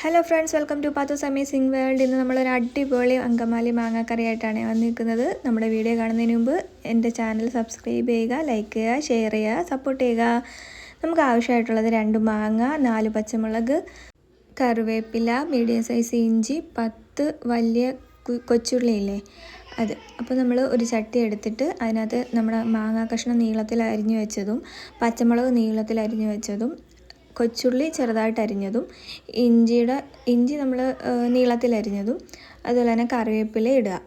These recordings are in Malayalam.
Hello friends welcome to Pathos amazing world ഇന്ന് നമ്മളൊരു അടിപൊളി അങ്കമാലി മാങ്ങാക്കറിയായിട്ടാണ് വന്നിരിക്കുന്നത്. നമ്മുടെ വീഡിയോ കാണുന്നതിന് മുമ്പ് എന്റെ ചാനൽ സബ്സ്ക്രൈബ് ചെയ്യുക ലൈക്ക് ചെയ്യുക ഷെയർ ചെയ്യുക സപ്പോർട്ട് ചെയ്യുക. നമുക്ക് ആവശ്യമായിട്ടുള്ളത് രണ്ട് മാങ്ങ നാല് പച്ചമുളക് കറിവേപ്പില മീഡിയം സൈസ് ഇഞ്ചി പത്ത് വലിയ കൊച്ചുള്ളിയില്ലേ അത്. അപ്പോൾ നമ്മൾ ഒരു ചട്ടി എടുത്തിട്ട് അതിനകത്ത് നമ്മുടെ മാങ്ങാ കഷ്ണം നീളത്തിൽ അരിഞ്ഞു വെച്ചതും പച്ചമുളക് നീളത്തിൽ അരിഞ്ഞു വെച്ചതും കൊച്ചുള്ളി ചെറുതായിട്ട് അരിഞ്ഞതും ഇഞ്ചിയുടെ ഇഞ്ചി നമ്മൾ നീളത്തിൽ അരിഞ്ഞതും അതുപോലെ തന്നെ കറിവേപ്പില ഇടുക.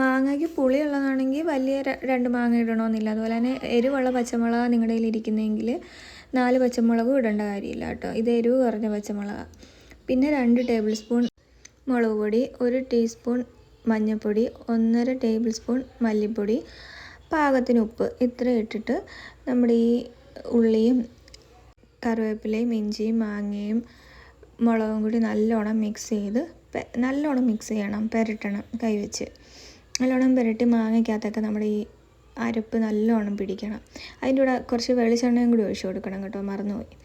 മാങ്ങയ്ക്ക് പുളിയുള്ളതാണെങ്കിൽ വലിയ രണ്ട് മാങ്ങ ഇടണമെന്നില്ല അതുപോലെ തന്നെ എരിവുള്ള പച്ചമുളക് നിങ്ങളുടെ കയ്യിൽ ഇരിക്കുന്നതെങ്കിൽ നാല് പച്ചമുളകും ഇടേണ്ട കാര്യമില്ല കേട്ടോ. ഇത് എരിവ് കുറഞ്ഞ പച്ചമുളക്. പിന്നെ രണ്ട് ടേബിൾ സ്പൂൺ മുളക് പൊടി ഒരു ടീസ്പൂൺ മഞ്ഞൾപ്പൊടി ഒന്നര ടേബിൾ സ്പൂൺ മല്ലിപ്പൊടി പാകത്തിന് ഉപ്പ്. ഇത്ര ഇട്ടിട്ട് നമ്മുടെ ഈ ഉള്ളിയും കറിവേപ്പിലയും ഇഞ്ചിയും മാങ്ങയും മുളകും കൂടി നല്ലോണം മിക്സ് ചെയ്ത് നല്ലോണം മിക്സ് ചെയ്യണം പുരട്ടണം കൈവച്ച് നല്ലോണം പുരട്ടി മാങ്ങയ്ക്കകത്തൊക്കെ നമ്മുടെ ഈ അരപ്പ് നല്ലോണം പിടിക്കണം. അതിന്റെ കൂടെ കുറച്ച് വെളിച്ചെണ്ണയും കൂടി ഒഴിച്ച് കൊടുക്കണം കേട്ടോ മറന്നുപോയി.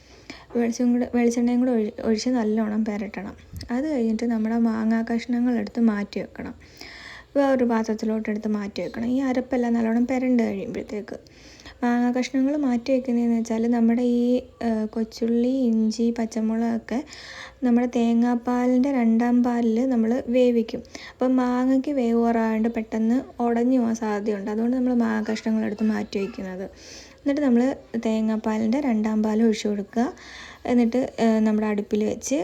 വെളിച്ചം കൂടെ വെളിച്ചെണ്ണയും കൂടെ ഒഴി ഒഴിച്ച് നല്ലോണം പുരട്ടണം. അത് കഴിഞ്ഞിട്ട് നമ്മുടെ മാങ്ങാ കഷ്ണങ്ങൾ എടുത്ത് മാറ്റി വെക്കണം. വേറൊരു പാത്രത്തിലോട്ട് എടുത്ത് മാറ്റി വെക്കണം ഈ അരപ്പെല്ലാം നല്ലോണം പുരണ്ട് കഴിയുമ്പോഴത്തേക്ക്. മാങ്ങ കഷ്ണങ്ങൾ മാറ്റി വെക്കുന്നതെന്ന് വെച്ചാൽ നമ്മുടെ ഈ കൊച്ചുള്ളി ഇഞ്ചി പച്ചമുളകൊക്കെ നമ്മുടെ തേങ്ങാപ്പാലിന്റെ രണ്ടാം പാലിൽ നമ്മൾ വേവിക്കും. അപ്പം മാങ്ങയ്ക്ക് വേവ് പെട്ടെന്ന് ഉടഞ്ഞു പോകാൻ സാധ്യതയുണ്ട്. അതുകൊണ്ട് നമ്മൾ മാങ്ങ കഷ്ണങ്ങൾ എടുത്ത് മാറ്റി വയ്ക്കുന്നത് എന്നിട്ട് നമ്മൾ തേങ്ങാപ്പാലിന്റെ രണ്ടാം പാൽ ഒഴിച്ചു കൊടുക്കുക. എന്നിട്ട് നമ്മുടെ അടുപ്പിൽ വെച്ച്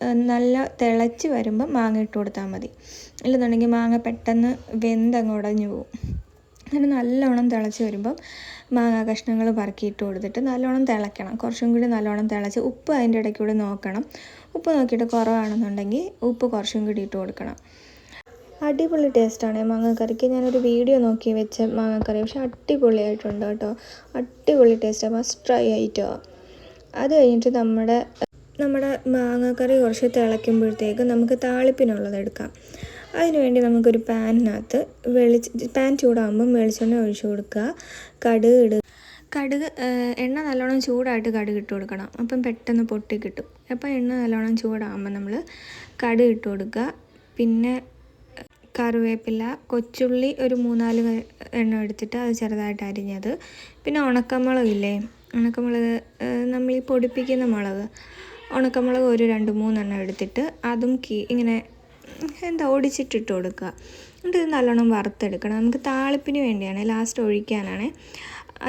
നല്ല തിളച്ച് വരുമ്പോൾ മാങ്ങ ഇട്ട് കൊടുത്താൽ മതി. ഇല്ലെന്നുണ്ടെങ്കിൽ മാങ്ങ പെട്ടെന്ന് വെന്തങ്ങ് ഉടഞ്ഞു പോകും അങ്ങനെ നല്ലോണം തിളച്ച് വരുമ്പം മാങ്ങ കഷ്ണങ്ങൾ പറക്കിയിട്ട് കൊടുത്തിട്ട് നല്ലോണം തിളയ്ക്കണം. കുറച്ചും കൂടി നല്ലോണം തിളച്ച് ഉപ്പ് അതിന്റെ കൂടി നോക്കണം. ഉപ്പ് നോക്കിയിട്ട് കുറവാണെന്നുണ്ടെങ്കിൽ ഉപ്പ് കുറച്ചും കൂടി ഇട്ട് കൊടുക്കണം. അടിപൊളി ടേസ്റ്റാണ് മാങ്ങക്കറിക്ക്. ഞാനൊരു വീഡിയോ നോക്കി വെച്ച മാങ്ങക്കറി. പക്ഷെ അടിപൊളിയായിട്ടുണ്ട് കേട്ടോ. അടിപൊളി ടേസ്റ്റാണ് മസ്റ്റ് ട്രൈ ആയിട്ടോ. അത് കഴിഞ്ഞിട്ട് നമ്മുടെ നമ്മുടെ മാങ്ങാക്കറി കുറച്ച് തിളയ്ക്കുമ്പോഴത്തേക്ക് നമുക്ക് താളിപ്പിനുള്ളത് എടുക്കാം. അതിനുവേണ്ടി നമുക്കൊരു പാനിനകത്ത് വെളിച്ച പാൻ ചൂടാകുമ്പം വെളിച്ചെണ്ണ ഒഴിച്ചു കൊടുക്കുക. കടുക് ഇടുക കടുക് എണ്ണ നല്ലോണം ചൂടായിട്ട് കടുക് ഇട്ട് കൊടുക്കണം. അപ്പം പെട്ടെന്ന് പൊട്ടി കിട്ടും. അപ്പോൾ എണ്ണ നല്ലോണം ചൂടാകുമ്പോൾ നമ്മൾ കടുക് ഇട്ട് കൊടുക്കുക. പിന്നെ കറിവേപ്പില കൊച്ചുള്ളി ഒരു മൂന്നാൽ എണ്ണ എടുത്തിട്ട് അത് ചെറുതായിട്ട് അരിഞ്ഞത്. പിന്നെ ഉണക്കമുളകില്ലേ? ഉണക്കമുളക് നമ്മൾ ഈ പൊടിപ്പിക്കുന്ന മുളക്. ഉണക്കമുളക് ഒരു രണ്ട് മൂന്നെണ്ണം എടുത്തിട്ട് അതും കീ ഇങ്ങനെ എന്താ ഒടിച്ചിട്ടിട്ട് കൊടുക്കുക. എന്നിട്ട് നല്ലോണം വറുത്തെടുക്കണം. നമുക്ക് താളിപ്പിന് വേണ്ടിയാണ് ലാസ്റ്റ് ഒഴിക്കാനാണ്.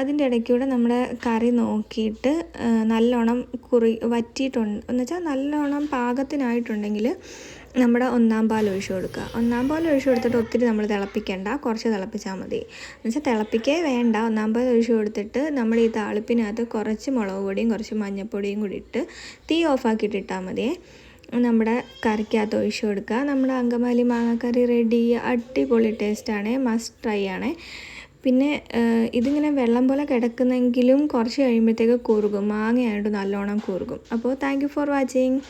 അതിന്റെ ഇടയ്ക്കൂടെ നമ്മുടെ കറി നോക്കിയിട്ട് നല്ലോണം കുറി വറ്റിയിട്ടുണ്ട്. എന്ന് വെച്ചാൽ നല്ലോണം പാകത്തിനായിട്ടുണ്ടെങ്കിൽ നമ്മുടെ ഒന്നാം പാൽ ഒഴിച്ചു കൊടുക്കുക. ഒന്നാം പാൽ ഒഴിച്ചു കൊടുത്തിട്ട് ഒത്തിരി നമ്മൾ തിളപ്പിക്കേണ്ട. കുറച്ച് തിളപ്പിച്ചാൽ മതി. എന്നുവെച്ചാൽ തിളപ്പിക്കേ വേണ്ട. ഒന്നാം പാൽ ഒഴിച്ചു കൊടുത്തിട്ട് നമ്മൾ ഈ താളിപ്പിനകത്ത് കുറച്ച് മുളക് പൊടിയും കുറച്ച് മഞ്ഞൾപ്പൊടിയും കൂടി ഇട്ട് തീ ഓഫാക്കിയിട്ട് ഇട്ടാൽ മതിയേ. നമ്മുടെ കറിക്കകത്ത് ഒഴിച്ചു കൊടുക്കുക. നമ്മുടെ അങ്കമാലി മാങ്ങാക്കറി റെഡി അടിപൊളി ടേസ്റ്റാണ് മസ്റ്റ് ട്രൈ ആണ്. പിന്നെ ഇതിങ്ങനെ വെള്ളം പോലെ കിടക്കുന്നെങ്കിലും കുറച്ച് കഴിയുമ്പോഴത്തേക്ക് കുറുകും. മാങ്ങയായിട്ട് നല്ലോണം കുറുകും. അപ്പോൾ താങ്ക് ഫോർ വാച്ചിങ്